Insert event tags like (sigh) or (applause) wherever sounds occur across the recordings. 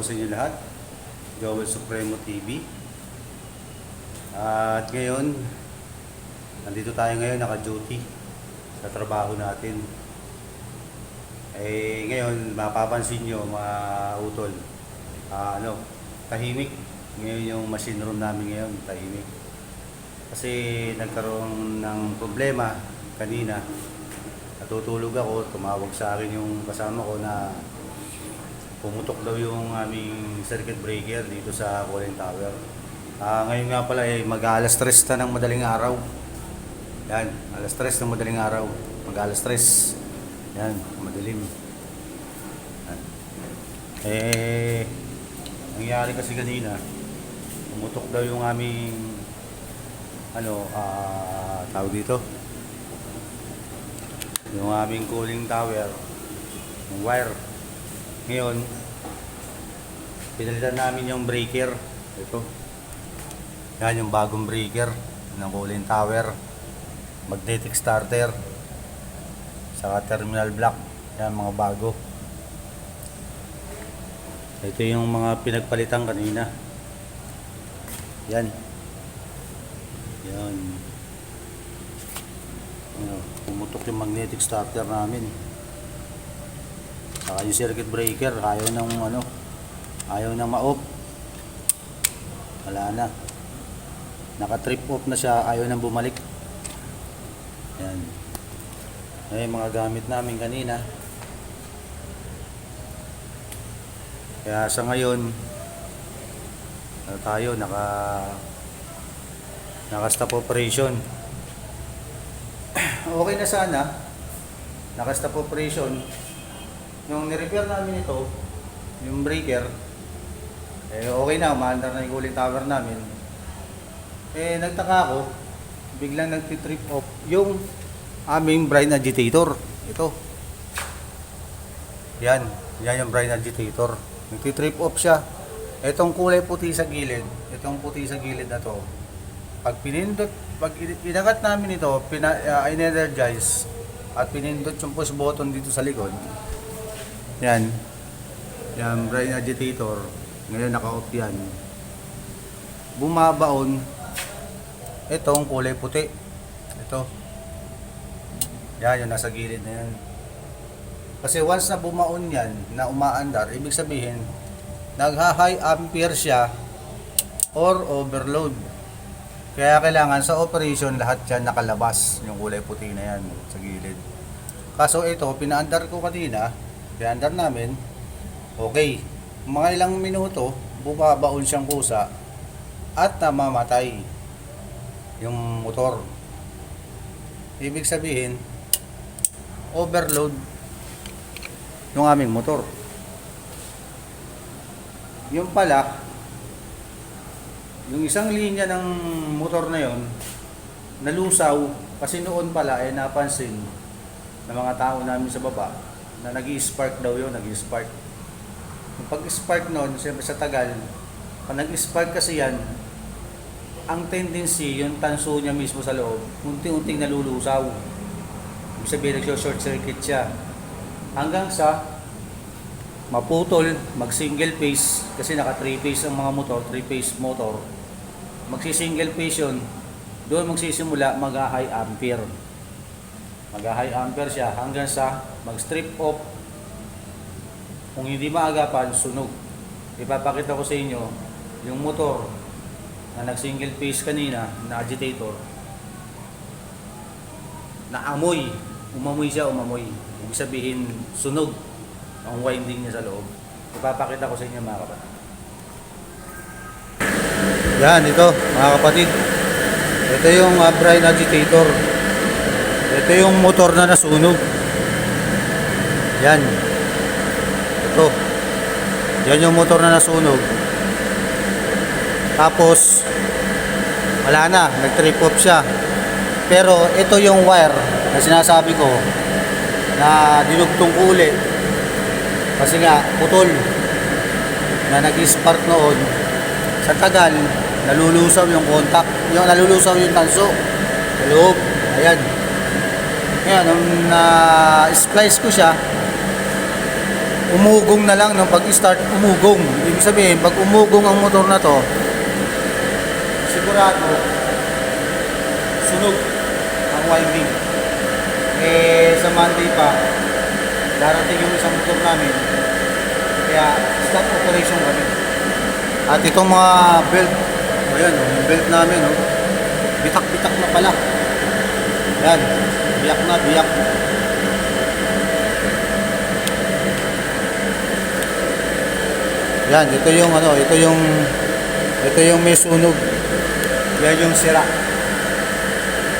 Po sa inyo lahat. Joel Supremo TV. At ngayon, nandito tayo ngayon naka-duty sa trabaho natin. Eh, ngayon, mapapansin nyo, mga utol, ah, ano, tahimik. Ngayon yung machine room namin ngayon, tahimik. Kasi nagkaroon ng problema kanina. Natutulog ako, tumawag sa akin yung kasama ko na pumutok daw yung aming circuit breaker dito sa Colin Tower. Ah, ngayon nga pala eh, mag-alas 3 na ng madaling araw. Yan, alas 3 ng madaling araw. Mag-alas 3. Yan, madilim. Yan. Eh, nangyari kasi kanina, pumutok daw yung aming ano, ah, tawag dito. Yung aming cooling tower, yung wire. Ngayon, pinalitan namin yung breaker. Ito. Yan yung bagong breaker ng cooling tower. Magnetic starter. Saka terminal block. Yan mga bago. Ito yung mga pinagpalitan kanina. Yan. Yan. Ano, pumutok yung magnetic starter namin. Saka yung circuit breaker, ayaw nang ano, ayaw nang ma-off. Wala na. Naka-trip off na siya, ayaw nang bumalik. Yan. Ay, mga gamit namin kanina. Kaya sa ngayon, ano tayo, naka naka-stop operation. (clears throat) okay na sana. Naka-stop operation. Nung ni-repair namin ito, yung breaker, eh okay na, umaandar na yung cooling tower namin. Eh nagtaka ako, biglang nagtitrip off yung aming brine agitator. Ito. Yan, yan yung brine agitator. Nagtitrip off siya. Itong kulay puti sa gilid, itong puti sa gilid na to, pag pinindot, pag in- inagat namin ito, pina, uh, in-energize, at pinindot yung push button dito sa likod, yan, yan, brine agitator, ngayon naka-off yan. Bumabaon, itong kulay puti, ito, yan, yung nasa gilid na yan. Kasi once na bumaon yan, na umaandar, ibig sabihin, nagha-high ampere siya or overload. Kaya kailangan sa operation lahat yan nakalabas, yung kulay puti na yan sa gilid. Kaso ito, pinaandar ko kanina, pinaandar namin, okay. Mga ilang minuto, bumabaon siyang kusa at namamatay yung motor. Ibig sabihin, overload yung aming motor. Yung pala, yung isang linya ng motor na yon nalusaw kasi noon pala ay napansin ng mga tao namin sa baba na nag spark daw yun, nag spark pag-spark noon, siyempre sa tagal, pag nag-spark kasi yan, ang tendency, yung tanso niya mismo sa loob, unti-unting nalulusaw. Ibig sabihin, nag-short circuit siya. Hanggang sa maputol, mag-single phase, kasi naka 3 phase ang mga motor, 3 phase motor, magsi-single phase yun, doon magsisimula mag-high ampere. Mag-high ampere siya hanggang sa mag-strip off. Kung hindi maagapan, sunog. Ipapakita ko sa inyo yung motor na nag-single phase kanina, na agitator, na amoy, umamoy siya, umamoy. Ibig sabihin, sunog ang winding niya sa loob. Ipapakita ko sa inyo mga kapatid. Yan, ito mga kapatid. Ito yung uh, brine agitator. Ito yung motor na nasunog. Yan. Ito. Yan yung motor na nasunog. Tapos, wala na. Nag-trip off siya. Pero ito yung wire na sinasabi ko na dinugtong uli. Kasi nga, putol na nag-spark noon sa tagal, nalulusaw yung contact. Yung nalulusaw yung tanso. Sa loob. Ayan. Ngayon, nung na-splice ko siya, umugong na lang nung pag-start umugong. Ibig sabihin, pag umugong ang motor na to, sigurado sunog ang winding. Eh, sa Monday pa, darating yung isang motor namin. Kaya, stop operation kami. At itong mga belt, ayan, yung belt namin, oh, bitak-bitak na pala. Yan, biyak na, biyak. Yan, ito yung ano, ito yung ito yung may sunog. Yan yung sira.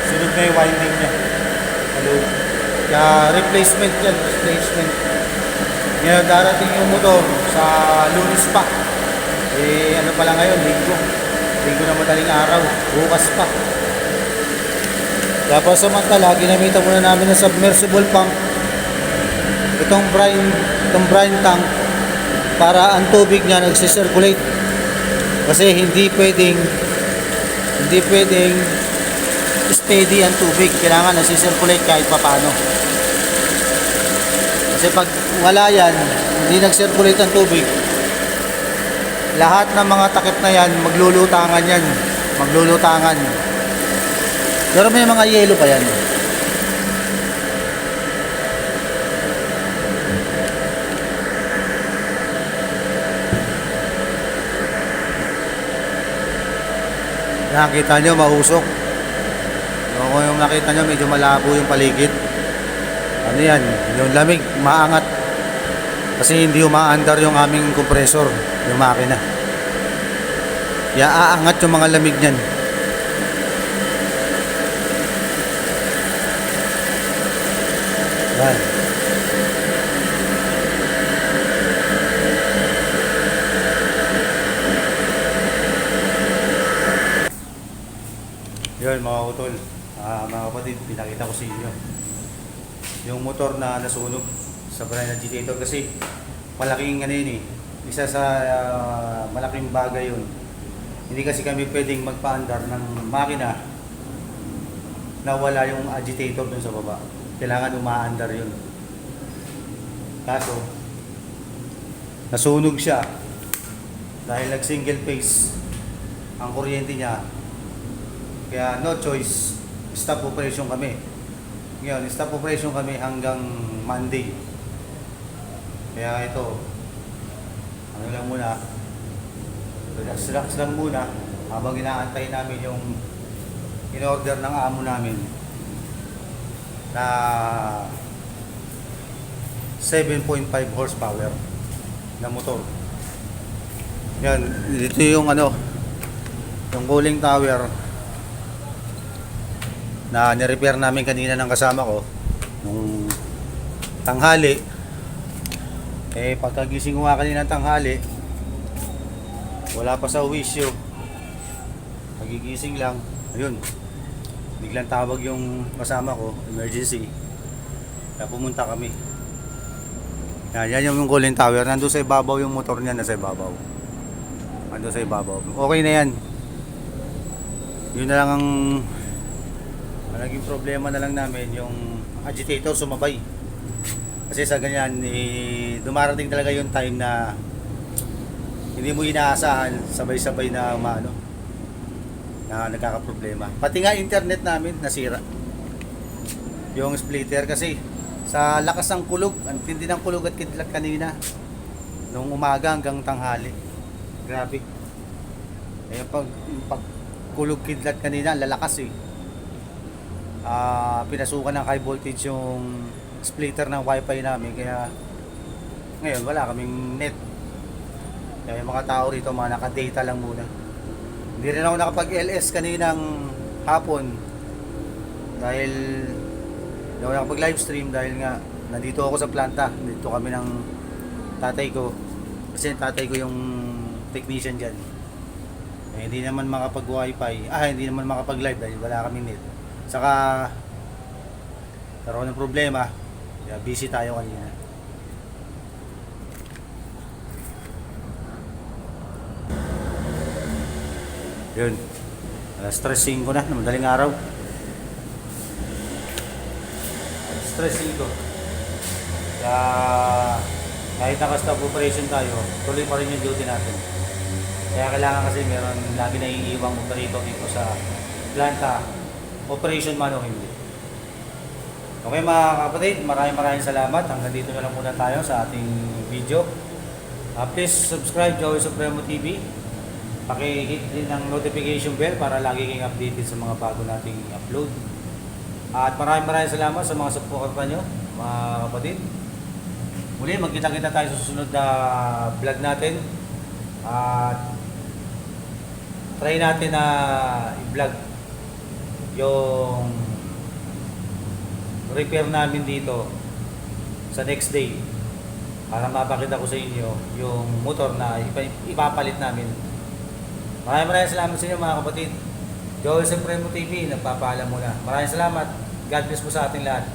Sunog na yung winding niya. Hello. Kaya replacement yan, replacement. Ngayon darating yung motor sa lunes pa. Eh ano pala ngayon, linggo. Linggo na madaling araw, bukas pa. Tapos samantala, ginamitan muna namin ng submersible pump. Itong brine, itong brine tank para ang tubig niya nagsisirculate. Kasi hindi pwedeng hindi pwedeng steady ang tubig. Kailangan nagsisirculate kahit papano. Kasi pag wala yan, hindi nag-circulate ang tubig, lahat ng mga takip na yan, maglulutangan yan. Maglulutangan. Pero may mga yelo pa yan. Nakita nyo, mausok. So, kung yung nakita nyo, medyo malabo yung paligid. Ano yan? Yung lamig, maangat. Kasi hindi umaandar yung aming compressor, yung makina. Kaya aangat yung mga lamig niyan. Yan. Yun mga utol, Ah, mga kapatid, pinakita ko sa inyo. Yung motor na nasunog sa brand agitator kasi malaking ano yun eh. Isa sa ah, malaking bagay yun. Hindi kasi kami pwedeng magpaandar ng makina na wala yung agitator dun sa baba. Kailangan umaandar yun. Kaso, nasunog siya dahil nag single phase ang kuryente niya kaya no choice, stop operation kami. Ngayon, stop operation kami hanggang Monday. Kaya ito, ano lang muna, relax relax lang muna habang inaantay namin yung in-order ng amo namin na 7.5 horsepower na motor. Yan, dito yung ano, yung cooling tower na nirepair namin kanina ng kasama ko. Nung tanghali eh pagkagising ko nga kanina ng tanghali wala pa sa wisyo pagigising lang ayun biglang tawag yung kasama ko emergency. Kaya pumunta kami. Yan, yan yung cooling tower. Nandun sa ibabaw yung motor niya nasa ibabaw. Nandun sa ibabaw. Okay na yan. Yun na lang ang naging problema na lang namin yung agitator sumabay. Kasi sa ganyan, eh, dumarating talaga yung time na hindi mo inaasahan, sabay-sabay na maano, na nagkakaproblema. Pati nga internet namin nasira. Yung splitter kasi sa lakas ng kulog, ang tindi ng kulog at kidlat kanina nung umaga hanggang tanghali. Grabe. Eh pag, pag kulog kidlat kanina, lalakas eh ah pinasukan ng high voltage yung splitter ng wifi namin kaya ngayon wala kaming net kaya yung mga tao rito mga naka-data lang muna hindi rin ako nakapag-LS kaninang hapon. Dahil hindi ako nakapag live stream dahil nga nandito ako sa planta. Dito kami ng tatay ko. Kasi tatay ko yung technician dyan. Eh, hindi naman makapag wifi ah hindi naman makapag live dahil wala kaming net Saka karoon ng problema. Kaya busy tayo kanina. Yun. Alas 3.05 na, na madaling araw. Alas 3.05. Kaya kahit naka-stop operation tayo, tuloy pa rin yung duty natin. Kaya kailangan kasi meron lagi na iiwang operator dito sa planta, operation man o hindi. Okay mga kapatid, maraming maraming salamat. Hanggang dito na lang muna tayo sa ating video. Uh, please subscribe Joey Supremo TV. Paki-hit din ng notification bell para lagi kayong updated sa mga bago nating upload. At maraming maraming salamat sa mga suporta nyo, mga kapatid. Muli, magkita-kita tayo sa susunod na vlog natin. At try natin na i-vlog yung repair namin dito sa next day para mapakita ko sa inyo yung motor na ipa- ipapalit namin. Maraming maraming salamat sa inyo mga kapatid. Joel Supremo TV, nagpapaalam muna. Maraming salamat. God bless po sa ating lahat.